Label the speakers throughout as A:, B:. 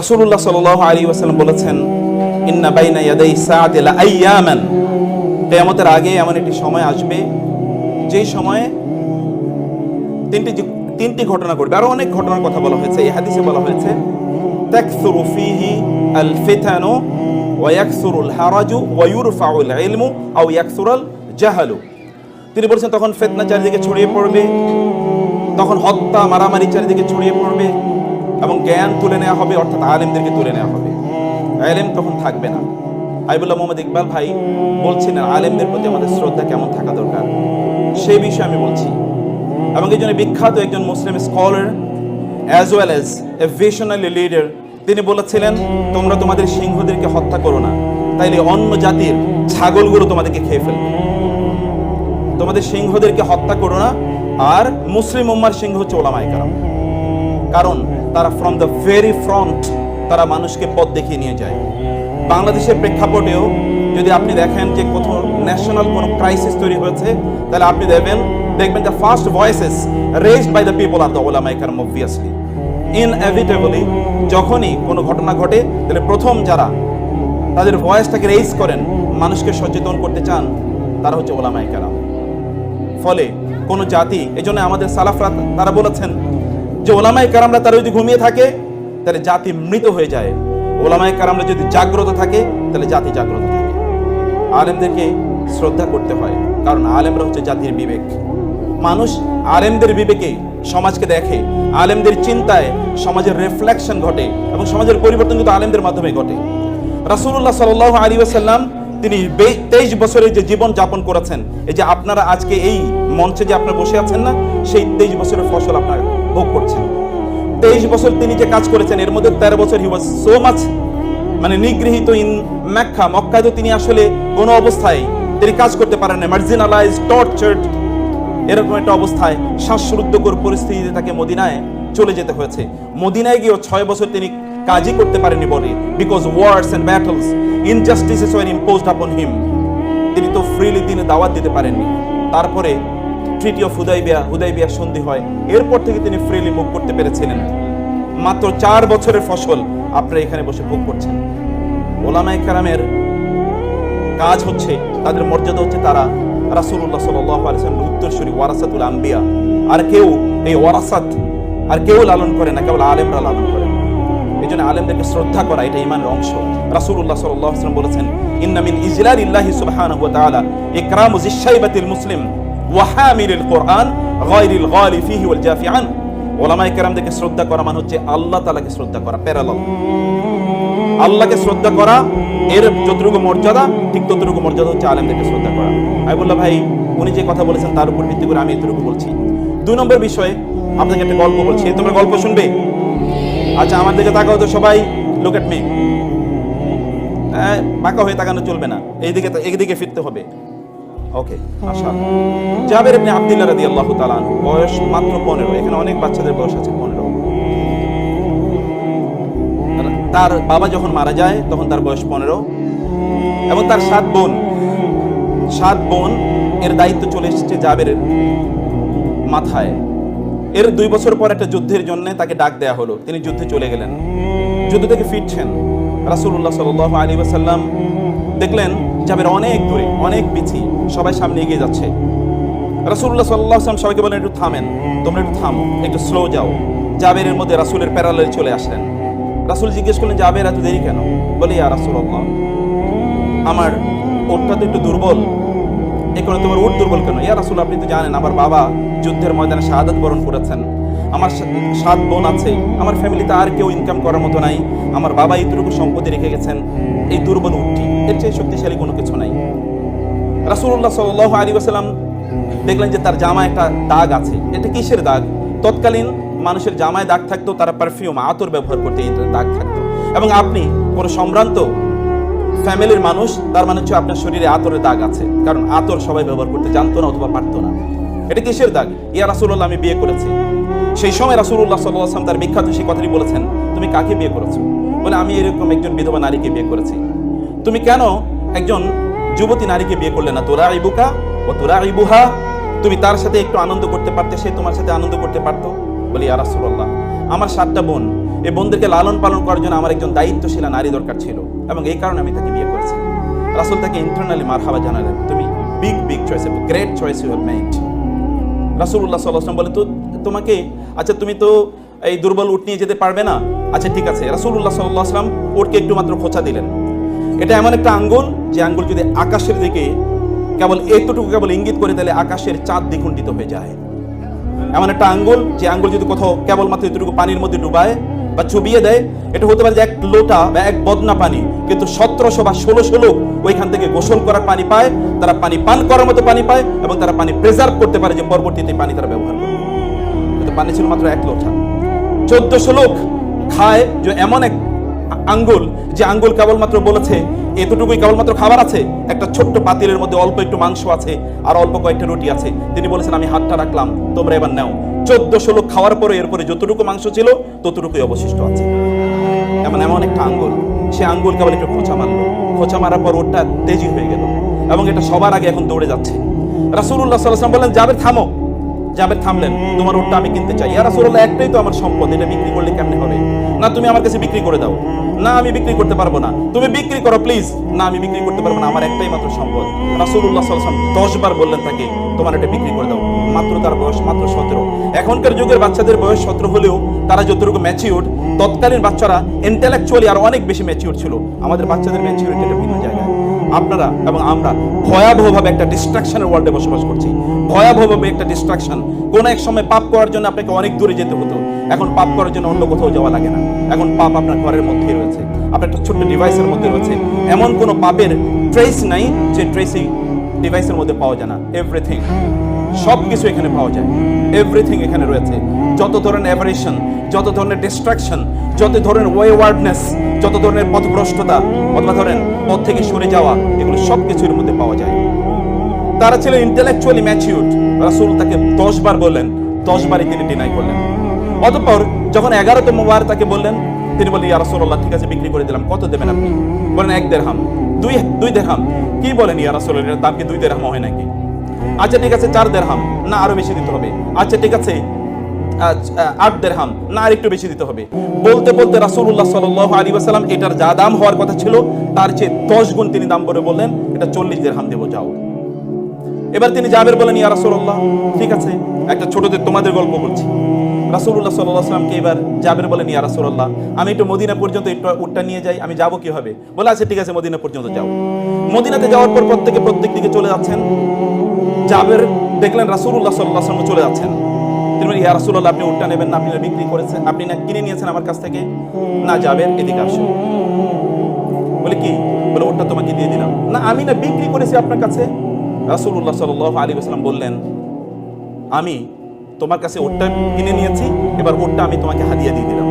A: রাসূলুল্লাহ সাল্লাল্লাহু আলাইহি ওয়াসাল্লাম বলেছেন, ইন্না বাইনা ইয়াদাই সাআতি লা আইয়ামান। আগে এমন একটি সময় আসবে, যেই সময়ে তিনটি তিনটি ঘটনা ঘটবে। আরও অনেক ঘটনার কথা বলা হয়েছে, এই হাদিসে বলা হয়েছে, তাকসুরু ফিহি আল ফিতানু ওয়া ইয়াকসুরুল হারাজু ওয়া ইউরফাউল ইলমু আও ইয়াকসুরাল জাহালু তিনি বলছেন, তখন ফিতনা চারিদিকে ছড়িয়ে পড়বে, তখন হত্যা, মারামারি চারিদিকে ছড়িয়ে পড়বে। এবং জ্ঞান তুলে নেওয়া হবে অর্থাৎ আলেমদেরকে তুলে নেওয়া হবে। আলেম তখন থাকবে না। আইবুল্লাহ মোহাম্মদ ইকবাল ভাই বলছিলেন আলেমদের প্রতি আমাদের শ্রদ্ধা কেমন থাকা দরকার? সেই বিষয়ে আমি বলছি। এবং এই জন্য বিখ্যাত একজন Muslim scholar as well as a visionary leader তিনি বলেছিলেন তোমরা তোমাদের সিংহদেরকে হত্যা করো না। তাইলে অন্য জাতির ছাগলগুলো তোমাদেরকে খেয়ে ফেলবে। তোমাদের সিংহদেরকে হত্যা করো না। আর মুসলিম উম্মার সিংহ হচ্ছে কারাম। কারণ তারা ফ্রম দ্য ভেরি ফ্রন্ট তারা মানুষকে পথ দেখিয়ে নিয়ে যায়। বাংলাদেশের প্রেক্ষাপটেও যদি আপনি দেখেন যে কোথাও ন্যাশনাল কোনো ক্রাইসিস তৈরি হয়েছে, তাহলে আপনি দেখবেন দেখবেন the first voices raised by the people R the ওলামাই কারাম অবভিয়াসলি ইনএভিটেবলি যখনই কোনো ঘটনা ঘটে, তাহলে প্রথম যারা তাদের ভয়েসটাকে রেজ করেন, মানুষকে সচেতন করতে চান, তারা হচ্ছে ওলামাই কারাম ফলে কোন জাতি এই আমাদের সালাফরা তারা বলেছেন যে ওলামাই কারামরা তারা যদি ঘুমিয়ে থাকে, তাহলে জাতি মৃত হয়ে যায়। ওলামাই কারামরা যদি জাগ্রত থাকে, তাহলে জাতি জাগ্রত থাকে। আলেমদেরকে শ্রদ্ধা করতে হয়, কারণ আলেমরা হচ্ছে জাতির বিবেক। মানুষ আলেমদের বিবেকে সমাজকে দেখে, আলেমদের চিন্তায় সমাজের রিফ্লেকশন ঘটে এবং সমাজের পরিবর্তন কিন্তু আলেমদের মাধ্যমে ঘটে। রাসূলুল্লাহ সাল্লাল্লাহু আলাইহি ওয়াসাল্লাম, তিনি তেইশ বছরের যে জীবন যাপন করেছেন, এই যে আপনারা আজকে এই মঞ্চে যে আপনারা বসে আছেন না, সেই তেইশ বছরের ফসল আপনারা ভোগ করছেন। তেইশ বছর তিনি যে কাজ করেছেন, এর মধ্যে তেরো বছর হি ওয়াজ সো মাচ মানে নিগৃহীত ইন মেক্কা মক্কায় তো তিনি আসলে কোনো অবস্থায় তিনি কাজ করতে পারেন না মার্জিনালাইজ টর্চার্ড এরকম একটা অবস্থায় শ্বাসরুদ্ধকর পরিস্থিতিতে তাকে মদিনায় চলে যেতে হয়েছে। মদিনায় গিয়েও ছয় বছর তিনি কাজই করতে পারেনি বলে because wars and battles injustices war imposed upon him তিনি তো ফ্রিলি তিনি দাওয়াত দিতে পারেননি। তারপরে ট্রিটি অফ হুদাইবিয়া হুদাইবিয়া সন্ধি হয়। এরপর থেকে তিনি ফ্রিলি মুভ করতে পেরেছিলেন। মাত্র চার বছরের ফসল আপনারা এখানে বসে ভোগ করছেন। ওলামাই কারামের কাজ হচ্ছে, তাদের মর্যাদা হচ্ছে তারা রাসূলুল্লাহ সাল্লাল্লাহু আলাইহি উত্তরসূরি ওয়ারাসাতুল আম্বিয়া আর কেউ এই ওয়ারাসাত, আর কেউ লালন করে না, কেবল আলেমরা লালন করে। এই জন্য আলেমদেরকে শ্রদ্ধা করা, এটা ইমানের অংশ। আলাইহি ওয়াসাল্লাম বলেছেন, ইন্না মিন ইজলালিল্লাহি সুবহানাহু ওয়া তাআলা ইকরামু যিশাইবাতিল মুসলিম। ওয়া হামিলিল কুরআন ফিহি ওয়াল জাফি আন। ওলামায়ে কেরামদেরকে শ্রদ্ধা করা মানে হচ্ছে আল্লাহ শ্রদ্ধা করা, প্যারালাল। আল্লাহকে শ্রদ্ধা করা, এর যতটুকু মর্যাদা, ঠিক ততটুকু মর্যাদা হচ্ছে আলেমদেরকে শ্রদ্ধা করা। আমি বললাম ভাই, উনি যে কথা বলেছেন তার উপর ভিত্তি করে আমি এতটুকু বলছি। দুই নম্বর বিষয়ে আপনাকে একটা গল্প বলছি। তোমরা গল্প শুনবে? আচ্ছা আমার দিকে তাকাও তো সবাই। লুক এট মি বাঁকা হয়ে তাকানো চলবে না। এইদিকে এইদিকে ফিরতে হবে। ওকে আশা জাবের ইবনে আব্দুল্লাহ রাদিয়াল্লাহু তাআলা বয়স মাত্র 15 এখানে অনেক বাচ্চাদের বয়স আছে 15 তার বাবা যখন মারা যায়, তখন তার বয়স পনেরো। এবং তার সাত বোন। সাত বোন, এর দায়িত্ব চলে এসেছে জাবের মাথায়। এর দুই বছর পর একটা যুদ্ধের জন্য তাকে ডাক দেয়া হলো। তিনি যুদ্ধে চলে গেলেন। যুদ্ধ থেকে ফিরছেন। রাসূলুল্লাহ সাল্লাল্লাহু আলাইহি ওয়াসাল্লাম দেখলেন জাবের অনেক দূরে, অনেক পিছিয়ে সবাই সামনে এগিয়ে যাচ্ছে। রাসূলুল্লাহ সাল্লাল্লাহু আলাইহি ওয়াসাল্লাম সবাইকে বলেন একটু থামেন, তোমরা একটু থামো, একটু স্লো যাও। জাবেরের মধ্যে রাসূলের প্যারালালে চলে আসলেন। রাসূল জিজ্ঞেস করলেন, জাবের, এত দেরি কেন? বলে, ইয়া রাসূলুল্লাহ, আমার ওটটা তো একটু দুর্বল। এই কারণে তোমার উট দুর্বল কেন? ইয়া রাসূল, আপনি তো জানেন, আমার বাবা যুদ্ধের ময়দানে শাহাদাত বরণ করেছেন। আমার সাত বোন আছে, আমার ফ্যামিলিতে আর কেউ ইনকাম করার মতো নাই। আমার বাবা এইটুকু সম্পত্তি রেখে গেছেন, এই দুর্বল উটটি এর চেয়ে শক্তিশালী কোনো কিছু নাই। রাসূলুল্লাহ সাল্লাল্লাহু আলাইহি ওয়াসাল্লাম দেখলেন যে তার জামায় একটা দাগ আছে। এটা কিসের দাগ? তৎকালীন মানুষের জামায় দাগ থাকতো, তারা পারফিউম আতর ব্যবহার করতে দাগ থাকতো। এবং আপনি কোনো সম্ভ্রান্ত ফ্যামিলির মানুষ, তার মানে হচ্ছে আপনার শরীরে আতরের দাগ আছে। কারণ আতর সবাই ব্যবহার করতে জানতো না অথবা পারতো না। এটা কিসের দাগ? ইয়া রাসূলুল্লাহ, আমি বিয়ে করেছি। সেই সময় আলাইহি ওয়াসাল্লাম তার বিখ্যাত সেই কথাটি বলেছেন, তুমি কাকে বিয়ে করেছ? বলে, আমি এরকম একজন বিধবা নারীকে বিয়ে করেছি। তুমি কেন একজন যুবতী নারীকে বিয়ে করলে না? তোরা ইবুকা ও তোরা ইবুহা তুমি তার সাথে একটু আনন্দ করতে পারতে, সে তোমার সাথে আনন্দ করতে পারতো? বলি, ইয়া রাসূলুল্লাহ, আমার সাতটা বোন এই বোনদেরকে লালন পালন করার জন্য আমার একজন দায়িত্বশীলা নারী দরকার ছিল এবং এই কারণে আমি তাকে বিয়ে করেছি। রাসুল তাকে ইন্টারনালি মার হাবা জানালেন, তুমি big big choice great choice you have made রাসুল্লাহ সাল্লাম বলে, তো তোমাকে আচ্ছা তুমি তো এই দুর্বল উট নিয়ে যেতে পারবে না? আচ্ছা ঠিক আছে। রাসুল্লাহ সাল্লাহ আসলাম ওটকে একটু মাত্র খোঁচা দিলেন। এটা এমন একটা আঙ্গুল, যে আঙ্গুল যদি আকাশের দিকে কেবল এতটুকু কেবল ইঙ্গিত করে, তাহলে আকাশের চাঁদ দ্বিখণ্ডিত হয়ে যায়। এমন একটা আঙ্গুল, যে আঙ্গুল যদি কোথাও কেবলমাত্র এতটুকু পানির মধ্যে ডুবায় বা চুবিয়ে দেয়, এটা হতে পারে যে এক লোটা বা এক বদনা পানি, কিন্তু সতেরোশো বা ষোলোশো লোক ওইখান থেকে গোসল করার পানি পায়, তারা পানি পান করার মতো পানি পায় এবং তারা পানি প্রেজার্ভ করতে পারে, যে পরবর্তীতে পানি তারা ব্যবহার কিন্তু পানি ছিল মাত্র এক লোটা চোদ্দশো লোক খায় যে এমন এক আঙ্গুল, যে আঙ্গুল কেবলমাত্র বলেছে, এতটুকুই কেবলমাত্র খাবার আছে, একটা ছোট্ট পাতিলের মধ্যে অল্প একটু মাংস আছে আর অল্প কয়েকটা রুটি আছে। তিনি বলেছেন, আমি হাতটা রাখলাম, তোমরা এবার নাও। চোদ্দশো লোক খাওয়ার পরে এরপরে যতটুকু মাংস ছিল, ততটুকুই অবশিষ্ট আছে। এমন এমন একটা আঙ্গুল। সে আঙ্গুল কেবল একটু খোঁচা মারলো। খোঁচা মারার পর ওটা তেজি হয়ে গেল এবং এটা সবার আগে এখন দৌড়ে যাচ্ছে। রাসুল্লাহ সাল্লাম বললেন যাবে থামো। জাবের থামলেন। তোমার ওটটা আমি কিনতে চাই। ইয়া রাসূলুল্লাহ, একটাই তো আমার সম্পদ, এটা বিক্রি করলে কেমনে হবে? না, তুমি আমার কাছে বিক্রি করে দাও। না, আমি বিক্রি করতে পারব না। তুমি বিক্রি করো প্লিজ না, আমি বিক্রি করতে পারব না, আমার একটাই মাত্র সম্পদ। রাসূলুল্লাহ সাল্লাল্লাহু আলাইহি ওয়াসাল্লাম 10 বার বললেন তাকে, তোমার এটা বিক্রি করে দাও। মাত্র তার বয়স মাত্র 17 এখনকার যুগের বাচ্চাদের বয়স 17 হলেও তারা যতটুকু ম্যাচিউর তৎকালীন বাচ্চারা ইন্টেলেকচুয়ালি আর অনেক বেশি ম্যাচিউর ছিল। আমাদের বাচ্চাদের ম্যাচিউরিটিটা ভিন্ন জায়গায় আপনারা এবং আমরা ভয়াবহভাবে একটা ডিস্ট্রাকশনের ওয়ার্ল্ডে বসবাস করছি। ভয়াবহভাবে একটা ডিস্ট্রাকশন কোন এক সময় পাপ করার জন্য আপনাকে অনেক দূরে যেতে হতো। এখন পাপ করার জন্য অন্য কোথাও যাওয়া লাগে না। এখন পাপ আপনার ঘরের মধ্যেই রয়েছে। আপনার একটা ছোট্ট ডিভাইসের মধ্যে রয়েছে। এমন কোনো পাপের ট্রেস নাই যে ট্রেসিং ডিভাইসের মধ্যে পাওয়া যায় না। এভরিথিং সব কিছু এখানে পাওয়া যায়। এভরিথিং এখানে রয়েছে। যত ধরনের অ্যাভারেশন যত ধরনের ডিস্ট্রাকশন যত ধরনের ওয়েওয়ার্ডনেস যত ধরনের পথভ্রষ্টতা, অথবা ধরেন পথ থেকে সরে যাওয়া, এগুলো সব কিছুর মধ্যে পাওয়া যায়। তারা ছিলেন ইন্টেলেকচুয়ালি ম্যাচিউড রাসূল তাকে দশ বার বললেন, দশ বারই তিনি ডিনাই করলেন। অতঃপর যখন এগারোতম বার তাকে বললেন, তিনি বললেন, ইয়া রাসূলুল্লাহ, ঠিক আছে, বিক্রি করে দিলাম, কত দেবেন আপনি? বলেন এক দেড়হাম দুই দুই দেড়হাম কি বলেন, ইয়া এর দাম কি দুই দেড়হাম হয় নাকি? আচ্ছা ঠিক আছে, চার দেড়হাম না, আরও বেশি দিতে হবে। আচ্ছা ঠিক আছে আট দেড়হাম, না আর একটু বেশি দিতে হবে। বলতে বলতে রাসূলুল্লাহ সাল্লাল্লাহু আলাইহি ওয়াসাল্লাম এটার যা দাম হওয়ার কথা ছিল, তার চেয়ে দশ গুণ তিনি দাম করে বললেন, এটা চল্লিশ দেড়হাম দেবো, যাও। এবার তিনি বলেন, ইয়া রাসূলুল্লাহ, ঠিক আছে, একটা ছোটদের তোমাদের গল্প বলছি। আলাইহি সাল্লামকে এবার বলেন, ইয়া রাসূলুল্লাহ, আমি একটু মদিনা পর্যন্ত একটু উটটা নিয়ে যাই, আমি যাব কীভাবে? বলে আচ্ছা ঠিক আছে, মদিনা পর্যন্ত যাও। মদিনাতে যাওয়ার পর প্রত্যেকে প্রত্যেক দিকে চলে যাচ্ছেন। জাবের দেখলেন আলাইহি সাল্লাম চলে যাচ্ছেন। বলেন, ইয়া রাসূলুল্লাহ, আপনি উটটা নেবেন না, আপনি বিক্রি করেছেন, আপনি না কিনে নিয়েছেন আমার কাছ থেকে, না জাবের এদিকে আসো বলে কি? বলে ওটা তোমাকে দিয়ে দিলাম। না, আমি না বিক্রি করেছি আপনার কাছে? রাসূলুল্লাহ সাল্লাল্লাহু আলাইহি ওয়াসাল্লাম বললেন, আমি তোমার কাছে ওটটা কিনে নিয়েছি, এবার ওটটা আমি তোমাকে হাদিয়া দিয়ে দিলাম।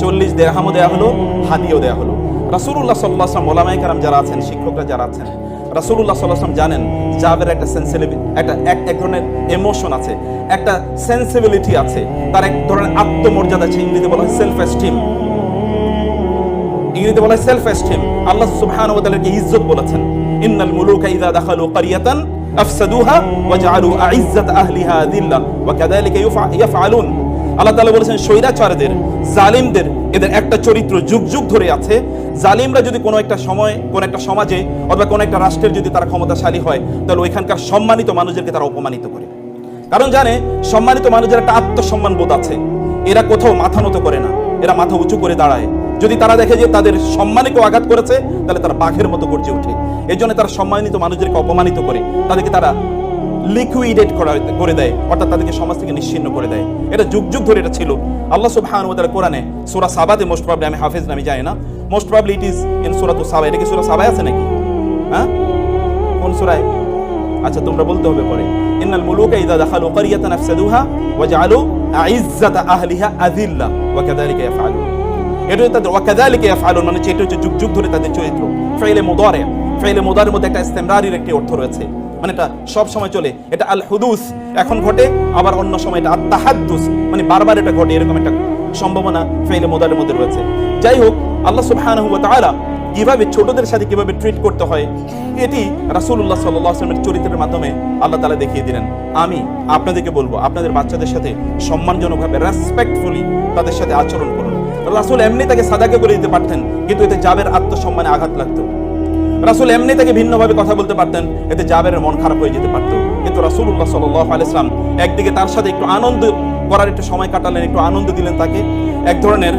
A: চল্লিশ দেড়হামও দেওয়া হলো, হাদিয়াও দেওয়া হলো। রাসূলুল্লাহ সাল্লাল্লাহু আলাইহি ওয়াসাল্লাম, ওলামায়ে কারাম যারা আছেন, শিক্ষকরা যারা আছেন আলাইহি ওয়াসাল্লাম জানেন, জাবের একটা সেন্সিটিভ একটা এক এক ধরনের ইমোশন আছে, একটা সেন্সিবিলিটি আছে, তার এক ধরনের আত্মমর্যাদা আছে, ইংরেজিতে বলা হয় সেলফ এস্টিম ইংরেজিতে বলা হয় সেলফ এস্টিম আল্লাহ সুবহানাহু ইজ্জত বলেছেন, ইন্নাল মুলুকা ইযা দাখালু ক্বরিয়াতান আফসাদুহা ওয়া জাআলু আইজ্জাত আহলিহা যিল্লা, ওয়া কাযালিকা ইয়াফআলুন। আল্লাহ তাআলা বলেছেন, স্বৈরাচারদের, জালিমদের, এদের একটা চরিত্র যুগ যুগ ধরে আছে। জালিমরা যদি কোনো একটা সময়, কোন একটা সমাজে অথবা কোন একটা রাষ্ট্রের যদি তারা ক্ষমতাশালী হয়, তাহলে ওইখানকার সম্মানিত মানুষদেরকে তারা অপমানিত করে। কারণ জানে, সম্মানিত মানুষের একটা আত্মসম্মান বোধ আছে। এরা কোথাও মাথা নত করে না। এরা মাথা উঁচু করে দাঁড়ায়। যদি তারা দেখে যে তাদের সম্মানে কেউ আঘাত করেছে, তাহলে তারা বাঘের মতো গর্জে ওঠে। এই জন্য তারা সম্মানিত মানুষদেরকে অপমানিত করে। তাদেরকে তারা লিকুইডেট করা করে দেয়, অর্থাৎ তাদেরকে সমাজ থেকে নিশ্চিন্ন করে দেয়। এটা যুগ যুগ ধরে এটা ছিল। আল্লাহ সুবহানাহু ওয়া তাআলা কোরআনে সূরা সাবাতে মোস্ট প্রবলি আমি হাফেজ নামি জানি না। Most probably it is in সূরা তো সাবা। এটা কি সূরা সাবায় আছে নাকি? হ্যাঁ? কোন সূরায়? আচ্ছা তোমরা বলতে হবে পরে। ইন্নাল মুলুকা ইযা দাখালু ওয়া আহলিহা আযিল্লা ওয়া কাযালিকা এটা তাদের মানে হচ্ছে যুগ যুগ ধরে তাদের চরিত্র। ফাইলে মুদারি, ফাইলে মুদারির মধ্যে একটা ইস্তেমরারির একটি অর্থ রয়েছে। মানে এটা সব সময় চলে। এটা আল হুদুস এখন ঘটে, আবার অন্য সময় এটা আত তাহাদ্দুস মানে বারবার এটা ঘটে, এরকম একটা সম্ভাবনা ফাইলে মুদারির মধ্যে রয়েছে। যাই হোক, আল্লাহ সুবহানাহু ওয়া তাআলা কীভাবে ছোটদের সাথে কীভাবে ট্রিট করতে হয়, এটি রাসূলুল্লাহ সাল্লাল্লাহু আলাইহি চরিত্রের মাধ্যমে আল্লাহ তাআলা দেখিয়ে দিলেন। আমি আপনাদেরকে বলব, আপনাদের বাচ্চাদের সাথে সম্মানজনকভাবে রেসপেক্টফুলি তাদের সাথে আচরণ করুন। রাসূল এমনি তাকে সাদাকে করে দিতে পারতেন, কিন্তু এতে জাবের আত্মসম্মানে আঘাত লাগতো। রাসূল এমনি তাকে ভিন্নভাবে কথা বলতে পারতেন, এতে জাবেরের মন খারাপ হয়ে যেতে পারতো। কিন্তু রাসূলুল্লাহ সাল্লাল্লাহু আলাইহি সাল্লাম একদিকে তার সাথে একটু আনন্দ করার একটু সময় কাটালেন, একটু আনন্দ দিলেন তাকে। এক ধরনের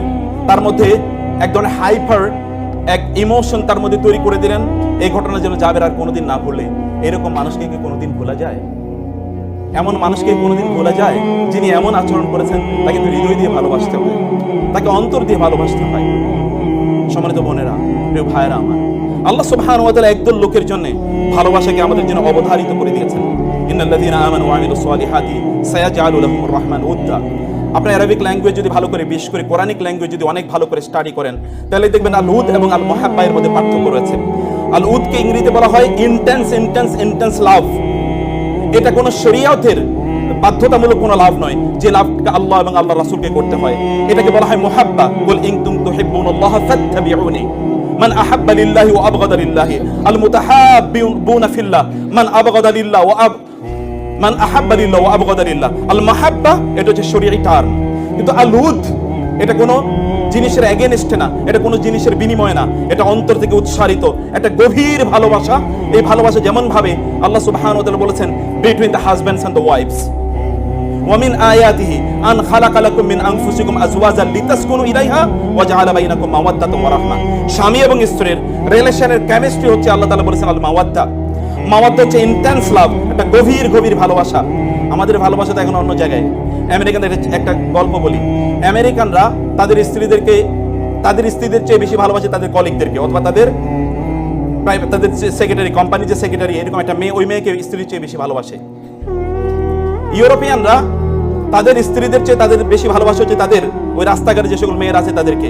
A: তার মধ্যে এক ধরনের হাইপার, এক ইমোশন তার মধ্যে তৈরি করে দিলেন। এই ঘটনা যেন জাবের আর কোনোদিন না ভুলে। এরকম মানুষকে কি কোনোদিন ভোলা যায়? এমন মানুষকে কোনোদিন ভোলা যায়, যিনি এমন আচরণ করেছেন, তাকে তো হৃদয় দিয়ে ভালোবাসতে হয় তাকে অন্তর দিয়ে ভালোবাসতে হয়। সম্মানিত বোনেরা, প্রিয় ভাইয়েরা আমার আল্লাহ সুবহানাহু ওয়া তাআলা একদল লোকের জন্য ভালোবাসাকে আমাদের জন্য অবধারিত করে দিয়েছেন। ইন্নাল্লাযীনা আমানু ওয়া আমিলুস সালিহাতি সায়াজআলু লাহুমুর উদ্দা। আপনি ল্যাঙ্গুয়েজ যদি ভালো করে করে কোরআনিক ল্যাঙ্গুয়েজ যদি অনেক ভালো করে স্টাডি করেন, তাহলে দেখবেন আল উদ এবং আল মধ্যে পার্থক্য রয়েছে। আল উদকে ইংরেজিতে বলা হয় ইন্টেন্স ইন্টেন্স ইন্টেন্স লাভ এটা কোনো শরিয়াতের বাধ্যতামূলক কোনো লাভ নয়। যে লাভটা আল্লাহ এবং আল্লাহ রাসূলকে করতে হয়। এটাকে বলা হয় মুহাব্বা। কুল ইন কুনতুম তুহিব্বুনাল্লাহ ফাত্তাবিউনি। মান আহাব্বা লিল্লাহি ওয়া আবগাদা লিল্লাহি। আল মুতাহাব্বিউনা ফিল্লাহ। মান আবগাদা লিল্লাহ ওয়া আব মান আহাব্বা লিল্লাহ ওয়া আবগাদা লিল্লাহ। আল মাহাব্বা, এটা এটা কোনো জিনিসের এগেনস্টে না। এটা কোনো জিনিসের বিনিময় না। এটা অন্তর থেকে উৎসারিত। একটা গভীর ভালোবাসা। এই ভালোবাসা যেমন ভাবে আল্লাহ তাআলা বলেছেন between the husbands and the wives ومن آياته أن خلق لكم من أنفسكم أزواجا لتسكنوا إليها وجعل بينكم مودة ورحمة স্বামী এবং স্ত্রীর রিলেশনের কেমিস্ট্রি হচ্ছে আল্লাহ তাআলা বলেছেন আল মাওয়াদ্দা মাওয়াদ্দা হচ্ছে ইন্টেন্স লাভ একটা গভীর গভীর ভালোবাসা আমাদের ভালোবাসা তো এখন অন্য জায়গায় আমেরিকানদের একটা গল্প বলি আমেরিকানরা তাদের স্ত্রীদেরকে তাদের স্ত্রীদের চেয়ে বেশি ভালোবাসে তাদের কলিগদেরকে অথবা তাদের প্রাইভেট তাদের সেক্রেটারি কোম্পানির যে সেক্রেটারি এরকম একটা মেয়ে ওই মেয়েকে স্ত্রীর চেয়ে বেশি ভালোবাসে ইউরোপিয়ানরা তাদের স্ত্রীদের চেয়ে তাদের বেশি ভালোবাসা হচ্ছে তাদের ওই রাস্তাঘাটে যে সকল মেয়েরা আছে তাদেরকে।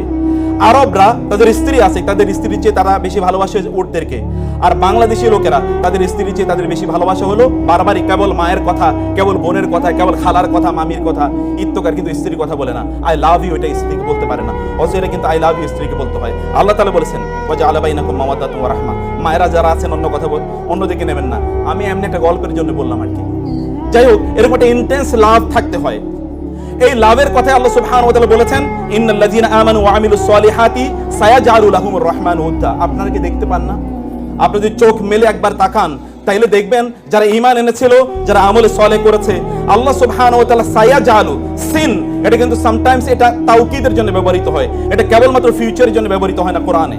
A: আরবরা তাদের স্ত্রী আছে, তাদের স্ত্রীর চেয়ে তারা বেশি ভালোবাসে উটদেরকে আর বাংলাদেশি লোকেরা তাদের স্ত্রীর চেয়ে তাদের বেশি ভালোবাসা হলো বারবারই কেবল মায়ের কথা, কেবল বোনের কথা, কেবল খালার কথা, মামির কথা ইত্যকার কিন্তু স্ত্রীর কথা বলে না। আই লাভ ইউ এটা স্ত্রীকে বলতে পারে না। এটা কিন্তু আই লাভ ইউ স্ত্রীকে বলতে হয়। আল্লাহ তালা বলেছেন ওজা আলাবাইনাকুম মামাদা তোমার রাহমা মায়েরা যারা আছেন অন্য কথা অন্যদিকে নেবেন না। আমি এমনি একটা গল্পের জন্য বললাম আর কি। যাই হোক, এরকম একটা ইন্টেন্স লাভ থাকতে হয়। এই লাভের কথা আল্লাহ সুবহানাহু ওয়া তাআলা বলেছেন ইন্নাল্লাযীনা আমানু ওয়া আমিলুস সালিহাতি সায়াজআলু লাহুমুর রহমান উদ্দা। আপনারা কি দেখতে পান না? আপনি যদি চোখ মেলে একবার তাকান, তাইলে দেখবেন যারা ঈমান এনেছিল, যারা আমলে সলে করেছে, আল্লাহ সুবহানাহু ওয়া তাআলা সায়াজআলু সিন, এটা কিন্তু সামটাইমস এটা তাওকীদের জন্য ব্যবহৃত হয়। এটা কেবলমাত্র ফিউচারের জন্য ব্যবহৃত হয় না কোরআনে।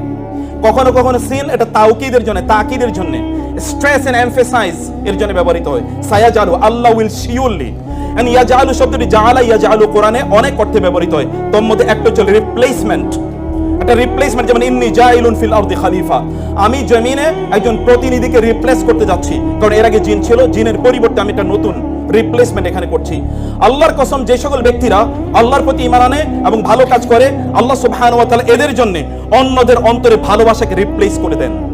A: কখনো কখনো সিন এটা তাওকীদের জন্য, তাকিদের জন্য। স্ট্রেস এন্ড এমফেসাইজ এর জন্য ব্যবহৃত হয়। সায়াজালু, আল্লাহ উইল শিওরলি। এন্ড ইয়াজালু শব্দটি জাআলা ইয়াজালু কোরআনে অনেক অর্থে ব্যবহৃত হয়। তোর মধ্যে একটা হচ্ছে রিপ্লেসমেন্ট একটা রিপ্লেসমেন্ট যেমন ইন্নি জাইলুন ফিল আরদি খলিফা। আমি জমিনে একজন প্রতিনিধিকে রিপ্লেস করতে যাচ্ছি। কারণ এর আগে জিন ছিল, জিনের পরিবর্তে আমি একটা নতুন রিপ্লেসমেন্ট এখানে করছি। আল্লাহর কসম, যে সকল ব্যক্তিরা আল্লাহর প্রতি ঈমান আনে এবং ভালো কাজ করে, আল্লাহ সুবহানাহু ওয়া তাআলা এদের জন্য অন্যদের অন্তরে ভালোবাসাকে রিপ্লেস করে দেন।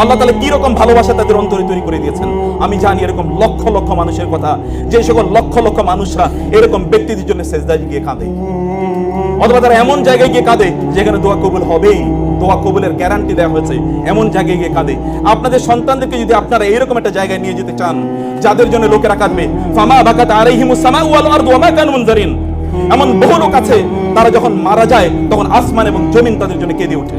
A: আল্লাহ তালা কি রকম ভালোবাসা তাদের অন্তরে তৈরি করে দিয়েছেন? আমি জানি এরকম লক্ষ লক্ষ মানুষের কথা, যে সকল লক্ষ লক্ষ মানুষরা এরকম ব্যক্তিদের জন্য সেজদায় গিয়ে কাঁদে। অথবা তারা এমন জায়গায় গিয়ে কাঁদে, যেখানে দোয়া কবুল হবেই। দোয়া কবুলের গ্যারান্টি দেওয়া হয়েছে, এমন জায়গায় গিয়ে কাঁদে। আপনাদের সন্তানদেরকে যদি আপনারা এইরকম একটা জায়গায় নিয়ে যেতে চান, যাদের জন্য লোকেরা কাঁদবে, ফামা বাকাত আলাইহিমুস সামাউ ওয়াল আরদু ওয়া মা কানু এমন বহু লোক আছে, তারা যখন মারা যায়, তখন আসমান এবং জমিন তাদের জন্য কেঁদে ওঠে।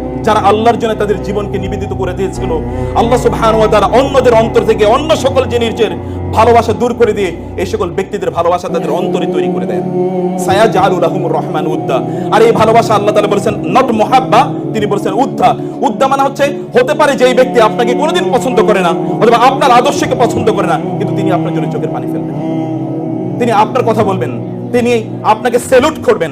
A: যারা আল্লাহর জন্য তাদের জীবনকে নিবেদিত করে দিয়েছিল। আল্লাহ সুবহান ওয়া তাআলা অন্যদের অন্তর থেকে অন্য সকল জিনিসের ভালোবাসা দূর করে দিয়ে এই সকল ব্যক্তিদের ভালোবাসা তাদের অন্তরে তৈরি করে দেন। সায়া জাহালুল আহমুর রহমান উদ্দা। আর এই ভালোবাসা আল্লাহ তাআলা বলেছেন, নট মোহাব্বা তিনি বলেছেন উদ্ধা উদ্ধা মানে হচ্ছে, হতে পারে যে ব্যক্তি আপনাকে কোনোদিন পছন্দ করে না, অথবা আপনার আদর্শকে পছন্দ করে না, কিন্তু তিনি আপনার জন্য চোখের পানি ফেলবেন। তিনি আপনার কথা বলবেন। তিনি আপনাকে সেলুট করবেন।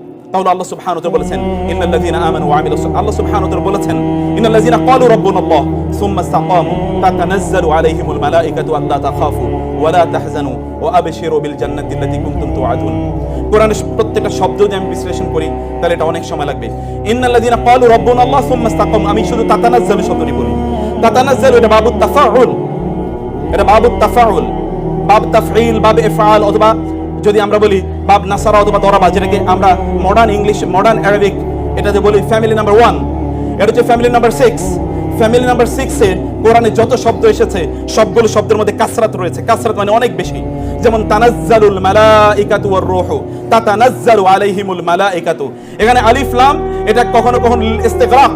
A: তাহলে আল্লাহ সুবহানাহু বলেছেন, ইন্নাল্লাযীনা আমানু ওয়া আমিলুস আল্লাহ সুবহানাহু বলেছেন, ইন্নাল্লাযীনা ক্বালু রাব্বুনাল্লাহ সুম্মা ইসতাকামু তাতানাজ্জালু আলাইহিমুল মালাইকাতু আল্লা তাখাফু ওয়া লা তাহজানু ওয়া আবশিরু বিল জান্নাতি আল্লাতী কুনতুম তুআদুন। কোরআনের প্রত্যেকটা শব্দ যদি আমি বিশ্লেষণ করি, তাহলে এটা অনেক সময় লাগবে। ইন্নাল্লাযীনা ক্বালু রাব্বুনাল্লাহ সুম্মা ইসতাকামু আমি শুধু তাতানাজ্জালু শব্দটি বলি। তাতানাজ্জালু এটা বাবুত তাফাউল। এটা বাবুত তাফাউল। বাব তাফঈল বাব ইফআল অথবা যদি আমরা বলি বাব নাসারা অথবা দরাবা, যেটাকে আমরা মডার্ন ইংলিশ মডার্ন অ্যারাবিক এটাতে বলি ফ্যামিলি নাম্বার ওয়ান এটা হচ্ছে family number six family number সিক্সে কোরআনে যত শব্দ এসেছে, সবগুলো শব্দের মধ্যে কাসরাত রয়েছে। কাসরাত মানে অনেক বেশি। যেমন, তানাজ্জালুল মালাইকাতু ওয়ার রূহু, তাতানাজ্জালু আলাইহিমুল মালাইকাতু। এখানে আলিফ, লাম, এটা কখনো কখনো ইস্তিগরাক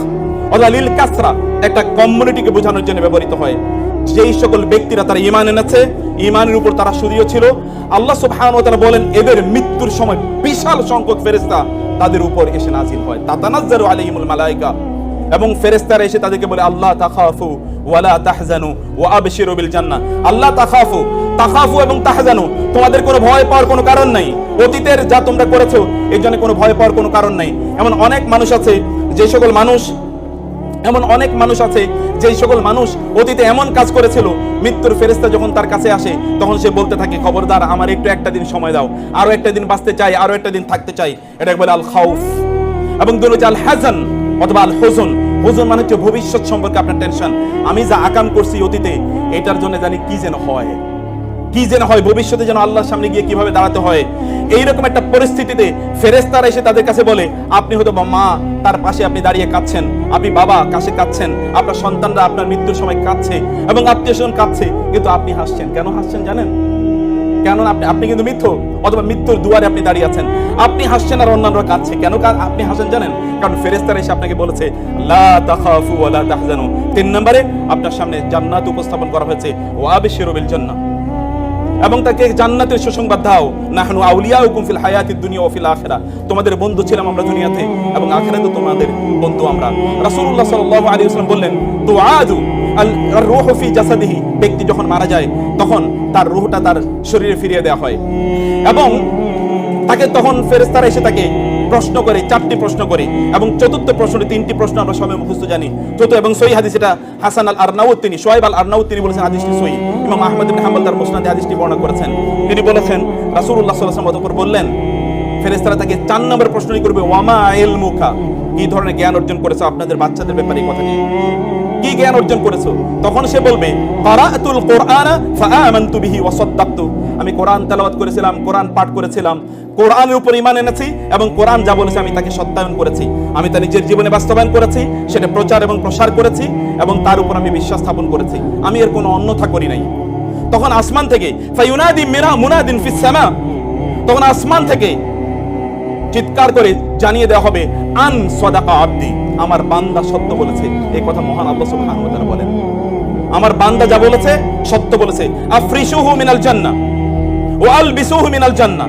A: অথবা লিল কাসরা, একটা কমিউনিটিকে বোঝানোর জন্য ব্যবহৃত হয়। যেই সকল ব্যক্তিরা তারা ইমান এনেছে ইমানের উপর তারা সুদীয় ছিল। আল্লাহ সুবহানাহু ওয়া তাআলা বলেন, এদের মৃত্যুর সময় বিশাল সংখ্যক ফেরেশতা তাদের উপর এসে নাজিল হয়। তাতানাজ্জালু আলাইহিমুল মালাইকা। এবং ফেরেশতারা এসে তাদেরকে বলে, আল্লাহ তাখাফু ওয়ালা তাহজানু ওয়া আবশিরু বিল জান্নাহ। আল্লাহ তাখাফু তাখাফু এবং তাহজানু, তোমাদের কোনো ভয় পাওয়ার কোনো কারণ নাই। অতীতের যা তোমরা করেছ, এর জন্য কোনো ভয় পাওয়ার কোনো কারণ নাই। এমন অনেক মানুষ আছে, যে সকল মানুষ, এমন অনেক মানুষ আছে যেই সকল মানুষ অতীতে এমন কাজ করেছিল, মৃত্যুর ফেরেস্তা যখন তার কাছে আসে, তখন সে বলতে থাকে, খবরদার, আমার একটু একটা দিন সময় দাও আরও একটা দিন বাঁচতে চাই আরও একটা দিন থাকতে চাই। এটা বলে আল খাউফ এবং দুলো হচ্ছে আল হ্যাজান অথবা আল হোজন হোজন মানে হচ্ছে ভবিষ্যৎ সম্পর্কে আপনার টেনশন আমি যা আকাম করছি অতীতে, এটার জন্য জানি কি যেন হয়। কি যেন হয়, ভবিষ্যতে যেন আল্লাহর সামনে গিয়ে কীভাবে দাঁড়াতে হয়। এইরকম একটা পরিস্থিতিতে ফেরেস্তারা এসে তাদের কাছে বলে, আপনি হয়তো মা, তার পাশে আপনি দাঁড়িয়ে কাঁদছেন, আপনি বাবা কাছে কাঁদছেন, আপনার সন্তানরা আপনার মৃত্যুর সময় কাঁদছে এবং আত্মীয় স্বজন কাঁদছে, কিন্তু আপনি হাসছেন। কেন হাসছেন জানেন? কেন আপনি আপনি কিন্তু মৃত্যু অথবা মৃত্যুর দুয়ারে আপনি দাঁড়িয়ে আছেন। আপনি হাসছেন আর অন্যান্যরা কাঁদছে। কেন আপনি হাসেন জানেন? কারণ ফেরেস্তারা এসে আপনাকে বলেছে, লা তাখাফু ওয়া লা তাহজানু। তিন নম্বরে, আপনার সামনে জান্নাত উপস্থাপন করা হয়েছে, ওয়া আবশিরু বিল জান্নাহ। এবং তাকে জান্নাতের সুসংবাদ দাও। নাহনু ও ফিল হায়াতি দুনিয়া ও ফিল আখেরা। তোমাদের বন্ধু ছিলাম আমরা দুনিয়াতে এবং আখেরাতে তোমাদের বন্ধু আমরা। রাসূলুল্লাহ সাল্লাল্লাহু আলাইহি ওয়াসাল্লাম বললেন, তুআদু আল রূহু ফি জাসাদিহি। ব্যক্তি যখন মারা যায়, তখন তার রূহটা তার শরীরে ফিরিয়ে দেওয়া হয়। এবং তাকে তখন ফেরেশতারা এসে তাকে প্রশ্ন করে, চারটি প্রশ্ন করে এবং চতুর্থ প্রশ্নটি, তিনটি প্রশ্ন আমরা সবাই মুখস্থ জানি। চতুর্থ এবং সহি হাদিস এটা হাসান আল আরনাউত তিনি সোয়েব আল আরনাউত তিনি বলেছেন হাদিসটি সহি। ইমাম আহমদ ইবনে হাম্বল তার মুসনাদে হাদিসটি বর্ণনা করেছেন। তিনি বলেছেন, রাসূলুল্লাহ সাল্লাল্লাহু আলাইহি বললেন, ফেরেশতারা তাকে চার নম্বর প্রশ্নই করবে, ওয়ামা ইলমুকা? কি ধরনের জ্ঞান অর্জন করেছ আপনাদের বাচ্চাদের ব্যাপারে এই কথাটি? কি জ্ঞান অর্জন করেছ? তখন সে বলবে কারাতুল কোরআনা ফাআমানতু বিহি ওয়া সাদ্দাকতু। আমি কোরআন তেলাওয়াত করেছিলাম, কোরআন পাঠ করেছিলাম, কোরআনের উপর ঈমান এনেছি এবং কোরআন যা বলেছে আমি তাকে সত্যায়ন করেছি। আমি তা নিজের জীবনে বাস্তবায়ন করেছি, সেটা প্রচার এবং প্রসার করেছি এবং তার উপর আমি বিশ্বাস স্থাপন করেছি। আমি এর কোনো অন্যথা করি নাই। তখন আসমান থেকে, ফায়ুনাদি মিরা মুনাদিন ফিস সামা। তখন আসমান থেকে চিৎকার করে জানিয়ে দেওয়া হবে, আন সদাকা আব্দি। আমার বান্দা সত্য বলেছে। এই কথা মহান আল্লাহ সুবহানাহু ওয়া তাআলা বলেন। আমার বান্দা যা বলেছে, সত্য বলেছে। আফরিশুহু মিনাল জান্নাহ ওয়া আলবিসুহু মিনাল জান্নাহ।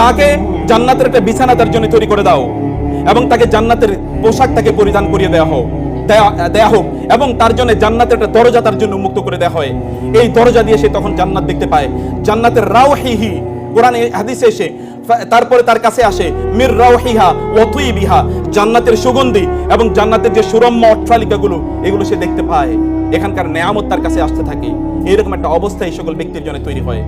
A: তাকে জান্নাতের একটা বিছানা তার জন্য তৈরি করে দাও এবং তাকে জান্নাতের পোশাক তাকে পরিধান করিয়ে দেওয়া হোক, দেয়া হোক এবং তার জন্য জান্নাতের একটা দরজা তার জন্য মুক্ত করে দেওয়া হয়। এই দরজা দিয়ে সে তখন জান্নাত দেখতে পায়। জান্নাতের রাওহিহি, কোরআনে হাদিসে এসে তারপরে তার কাছে আসে, মির রাওহিহা ওয়াতুই বিহা জান্নাতের সুগন্ধি এবং জান্নাতের যে সুরম্য অট্টালিকাগুলো, এগুলো সে দেখতে পায়। এখানকার নেয়ামত তার কাছে আসতে থাকে। এরকম একটা অবস্থা এই সকল ব্যক্তির জন্য তৈরি হয়।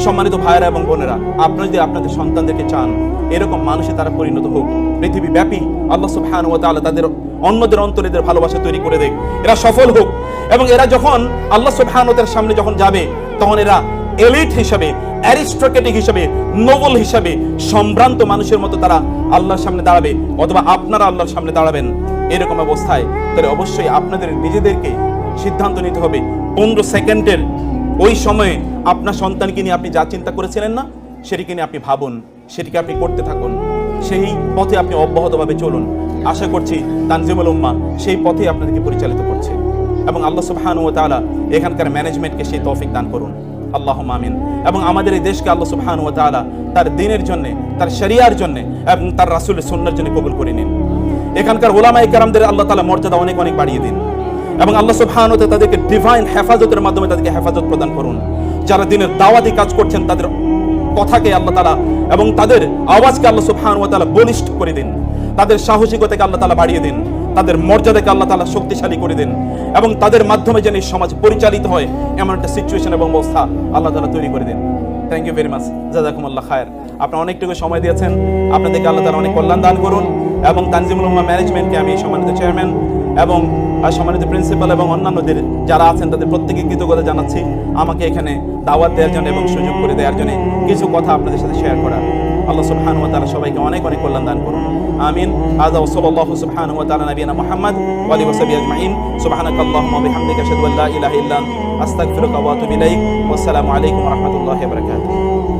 A: সম্মানিত ভাইয়েরা এবং বোনেরা, আপনারা যদি আপনাদের সন্তানদেরকে চান, এরকম মানুষে তারা পরিণত হোক। পৃথিবী ব্যাপী আল্লাহ সুবহানাহু ওয়া তাআলা তাদের অন্যদের অন্তরে এদের ভালোবাসা তৈরি করে দেখ। এরা সফল হোক। এবং এরা যখন আল্লাহ সুবহানাহু ওয়া সামনে যখন যাবে, তখন এরা এলিট হিসাবে অ্যারিস্ট্রোক্রেটিক হিসাবে, নোবেল হিসাবে সম্ভ্রান্ত মানুষের মতো তারা আল্লাহর সামনে দাঁড়াবে অথবা আপনারা আল্লাহর সামনে দাঁড়াবেন। এরকম অবস্থায় তাহলে অবশ্যই আপনাদের নিজেদেরকে সিদ্ধান্ত নিতে হবে। পনেরো সেকেন্ডের ওই সময়ে আপনার সন্তানকে নিয়ে আপনি যা চিন্তা করেছিলেন না, সেটিকে নিয়ে আপনি ভাবুন, সেটিকে আপনি করতে থাকুন। সেই পথে আপনি অব্যাহতভাবে চলুন। আশা করছি তানজিমুল উম্মা সেই পথে আপনাদেরকে পরিচালিত করছে। এবং আল্লাহ সুবহান ও তাআলা এখানকার ম্যানেজমেন্টকে সেই তৌফিক দান করুন। আল্লাহ আমিন। এবং আমাদের এই দেশকে আল্লাহ সুবহান ও তাআলা তার দিনের জন্য, তার শরিয়ার জন্য এবং তার রাসূলের সুন্নার জন্য কবুল করে নিন। এখানকার ওলামায়ে কেরামদের আল্লাহ তাআলা মর্যাদা অনেক অনেক বাড়িয়ে দিন। এবং আল্লাহ সুবহান ও তাদেরকে ডিভাইন হেফাজতের মাধ্যমে তাদেরকে হেফাজত প্রদান করুন। যারা দিনের দাওয়াতি কাজ করছেন, তাদের কথাকে আল্লাহ তালা এবং তাদের আওয়াজকে আল্লাহ সুবহান ওয়া তাআলা বলিষ্ঠ করে দিন। তাদের সাহসিকতাকে আল্লাহ তালা বাড়িয়ে দিন। তাদের মর্যাদাকে আল্লাহ তালা শক্তিশালী করে দিন এবং তাদের মাধ্যমে যেন এই সমাজ পরিচালিত হয়, এমন একটা সিচুয়েশন এবং অবস্থা আল্লাহ তালা তৈরি করে দিন। থ্যাংক ইউ ভেরি মাচ জাজাকুমুল্লাহ খায়ের। আপনারা অনেকটুকু সময় দিয়েছেন। আপনাদেরকে আল্লাহ তালা অনেক কল্যাণ দান করুন এবং তানজিমুল উম্মাহ ম্যানেজমেন্টকে আমি সম্মানিত চেয়ারম্যান এবং সম্মানিত প্রিন্সিপাল এবং অন্যান্যদের যারা আছেন, তাদের প্রত্যেকে কৃতজ্ঞতা জানাচ্ছি। আমাকে এখানে দাওয়াত দেওয়ার জন্য এবং সুযোগ করে দেওয়ার জন্য কিছু কথা আপনাদের সাথে শেয়ার করা আল্লাহ সুবহান ওয়া তাআলা সবাইকে অনেক অনেক কল্যাণ দান করুন। আমিন। আযা ওয়া সাল্লাল্লাহু সুবহান ওয়া তাআলা নবিয়ানা মুহাম্মদ ওয়া আলিহি ওয়া সাহবিহি আজমাইন। সুবহানাকাল্লাহুম্মা ওয়া বিহামদিকা আশহাদু আল্লা ইলাহা ইল্লা আস্তাগফিরুকা ওয়া আতুবু ইলাইক। ওয়া আসসালামু আলাইকুম ওয়া রাহমাতুল্লাহি ওয়া বারাকাতুহু।